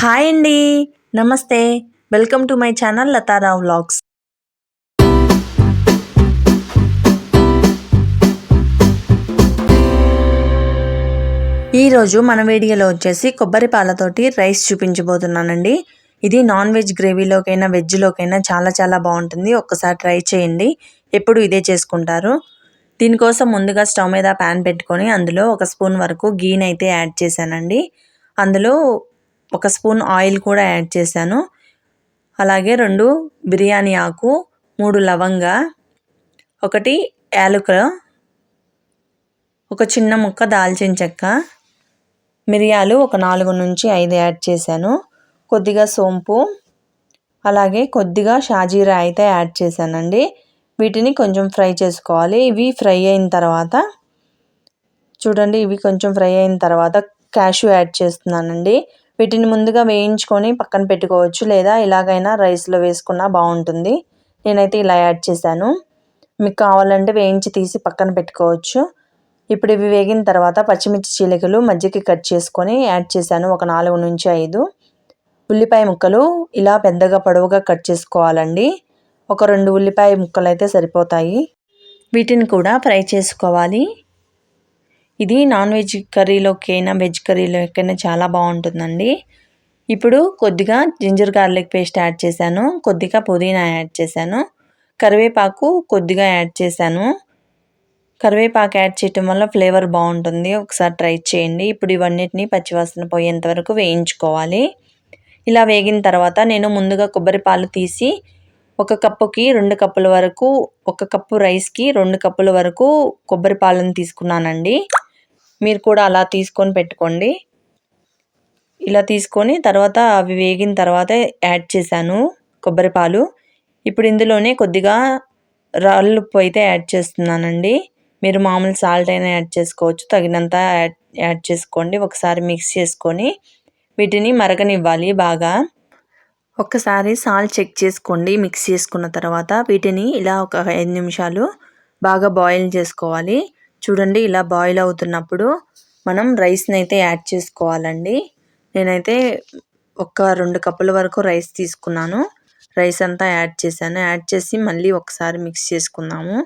Hi అండి. నమస్తే. Welcome to my channel Latha Rao vlogs. ఈరోజు మన వీడియోలో వచ్చేసి కొబ్బరి పాలతోటి రైస్ చూపించబోతున్నానండి. ఇది నాన్ వెజ్ గ్రేవీలోకైనా వెజ్లోకైనా చాలా చాలా బాగుంటుంది. ఒక్కసారి ట్రై చేయండి. ఎప్పుడు ఇదే చేసుకుంటారు. దీనికోసం ముందుగా స్టవ్ మీద ప్యాన్ పెట్టుకొని అందులో ఒక స్పూన్ వరకు గీని అయితే యాడ్ చేశానండి. అందులో ఒక స్పూన్ ఆయిల్ కూడా యాడ్ చేశాను. అలాగే రెండు బిర్యానీ ఆకు మూడు లవంగ ఒకటి యాలకుల ఒక చిన్న ముక్క దాల్చిన చెక్క మిరియాలు ఒక నాలుగు నుంచి ఐదు యాడ్ చేశాను. కొద్దిగా సోంపు అలాగే కొద్దిగా షాజీరా అయితే యాడ్ చేశానండి. వీటిని కొంచెం ఫ్రై చేసుకోవాలి. ఇవి ఫ్రై అయిన తర్వాత చూడండి ఇవి కొంచెం ఫ్రై అయిన తర్వాత క్యాషు యాడ్ చేస్తున్నానండి. వీటిని ముందుగా వేయించుకొని పక్కన పెట్టుకోవచ్చు. లేదా ఇలాగైనా రైస్లో వేసుకున్నా బాగుంటుంది. నేనైతే ఇలా యాడ్ చేశాను. మీకు కావాలంటే వేయించి తీసి పక్కన పెట్టుకోవచ్చు. ఇప్పుడు ఇవి వేగిన తర్వాత పచ్చిమిర్చి చీలికలు మజ్జిగకి కట్ చేసుకొని యాడ్ చేశాను. ఒక నాలుగు నుంచి ఐదు. ఉల్లిపాయ ముక్కలు ఇలా పెద్దగా పొడవుగా కట్ చేసుకోవాలండి. ఒక రెండు ఉల్లిపాయ ముక్కలు అయితే సరిపోతాయి. వీటిని కూడా ఫ్రై చేసుకోవాలి. ఇది నాన్ వెజ్ కర్రీలోకైనా వెజ్ కర్రీలోకైనా చాలా బాగుంటుందండి. ఇప్పుడు కొద్దిగా జింజర్ గార్లిక్ పేస్ట్ యాడ్ చేశాను. కొద్దిగా పుదీనా యాడ్ చేశాను. కరివేపాకు కొద్దిగా యాడ్ చేశాను. కరివేపాకు యాడ్ చేయటం వల్ల ఫ్లేవర్ బాగుంటుంది. ఒకసారి ట్రై చేయండి. ఇప్పుడు ఇవన్నిటిని పచ్చివాసన పోయేంత వరకు వేయించుకోవాలి. ఇలా వేగిన తర్వాత నేను ముందుగా కొబ్బరి పాలు తీసి ఒక కప్పుకి రెండు కప్పుల వరకు ఒక కప్పు రైస్కి రెండు కప్పుల వరకు కొబ్బరి పాలను తీసుకున్నానండి. మీరు కూడా అలా తీసుకొని పెట్టుకోండి. ఇలా తీసుకొని తర్వాత అవి వేగిన తర్వాత యాడ్ చేశాను కొబ్బరి పాలు. ఇప్పుడు ఇందులోనే కొద్దిగా రాళ్ళు ఉప్పు అయితే యాడ్ చేస్తున్నానండి. మీరు మామూలు సాల్ట్ అయినా యాడ్ చేసుకోవచ్చు. తగినంత యాడ్ యాడ్ చేసుకోండి. ఒకసారి మిక్స్ చేసుకొని వీటిని మరగనివ్వాలి బాగా. ఒక్కసారి సాల్ట్ చెక్ చేసుకోండి. మిక్స్ చేసుకున్న తర్వాత వీటిని ఇలా ఒక ఐదు నిమిషాలు బాగా బాయిల్ చేసుకోవాలి. చూడండి ఇలా బాయిల్ అవుతున్నప్పుడు మనం రైస్ని అయితే యాడ్ చేసుకోవాలండి. నేనైతే ఒక రెండు కప్పుల వరకు రైస్ తీసుకున్నాను. రైస్ అంతా యాడ్ చేశాను. యాడ్ చేసి మళ్ళీ ఒకసారి మిక్స్ చేసుకున్నాము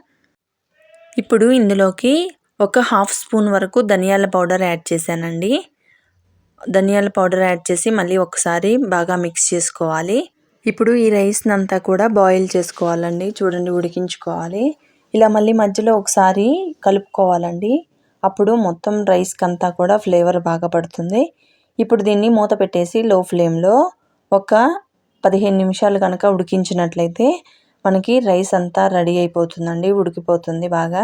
ఇప్పుడు ఇందులోకి ఒక హాఫ్ స్పూన్ వరకు ధనియాల పౌడర్ యాడ్ చేశానండి. ధనియాల పౌడర్ యాడ్ చేసి మళ్ళీ ఒకసారి బాగా మిక్స్ చేసుకోవాలి. ఇప్పుడు ఈ రైస్ని అంతా కూడా బాయిల్ చేసుకోవాలండి. చూడండి ఉడికించుకోవాలి. ఇలా మళ్ళీ మధ్యలో ఒకసారి కలుపుకోవాలండి. అప్పుడు మొత్తం రైస్కి అంతా కూడా ఫ్లేవర్ బాగా పడుతుంది. ఇప్పుడు దీన్ని మూత పెట్టేసి లో ఫ్లేమ్లో ఒక పదిహేను నిమిషాలు కనుక ఉడికించినట్లయితే మనకి రైస్ అంతా రెడీ అయిపోతుందండి ఉడికిపోతుంది బాగా.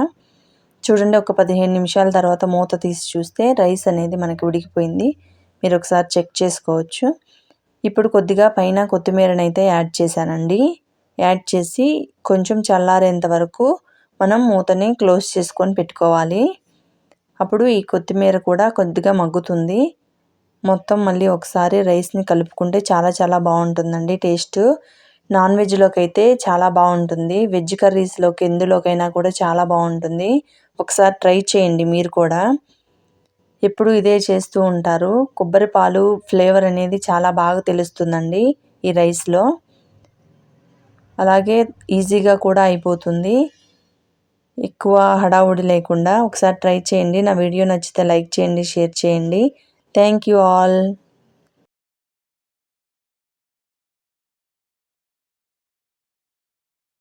చూడండి ఒక పదిహేను నిమిషాల తర్వాత మూత తీసి చూస్తే రైస్ అనేది మనకి ఉడికిపోయింది. మీరు ఒకసారి చెక్ చేసుకోవచ్చు. ఇప్పుడు కొద్దిగా పైన కొత్తిమీరని అయితే యాడ్ చేశానండి. యాడ్ చేసి కొంచెం చల్లారేంత వరకు మనం మూతని క్లోజ్ చేసుకొని పెట్టుకోవాలి. అప్పుడు ఈ కొత్తిమీర కూడా కొద్దిగా మగ్గుతుంది. మొత్తం మళ్ళీ ఒకసారి రైస్ని కలుపుకుంటే చాలా చాలా బాగుంటుందండి టేస్ట్. నాన్ వెజ్లోకి అయితే చాలా బాగుంటుంది. వెజ్ కర్రీస్లోకి ఎందులోకైనా కూడా చాలా బాగుంటుంది. ఒకసారి ట్రై చేయండి మీరు కూడా. ఎప్పుడు ఇదే చేస్తూ ఉంటారు. కొబ్బరి పాలు ఫ్లేవర్ అనేది చాలా బాగా తెలుస్తుందండి ఈ రైస్లో. అలాగే ఈజీగా కూడా అయిపోతుంది. ఎక్కువ హడావుడి లేకుండా ఒకసారి ట్రై చేయండి. నా వీడియో నచ్చితే లైక్ చేయండి షేర్ చేయండి. Thank you all.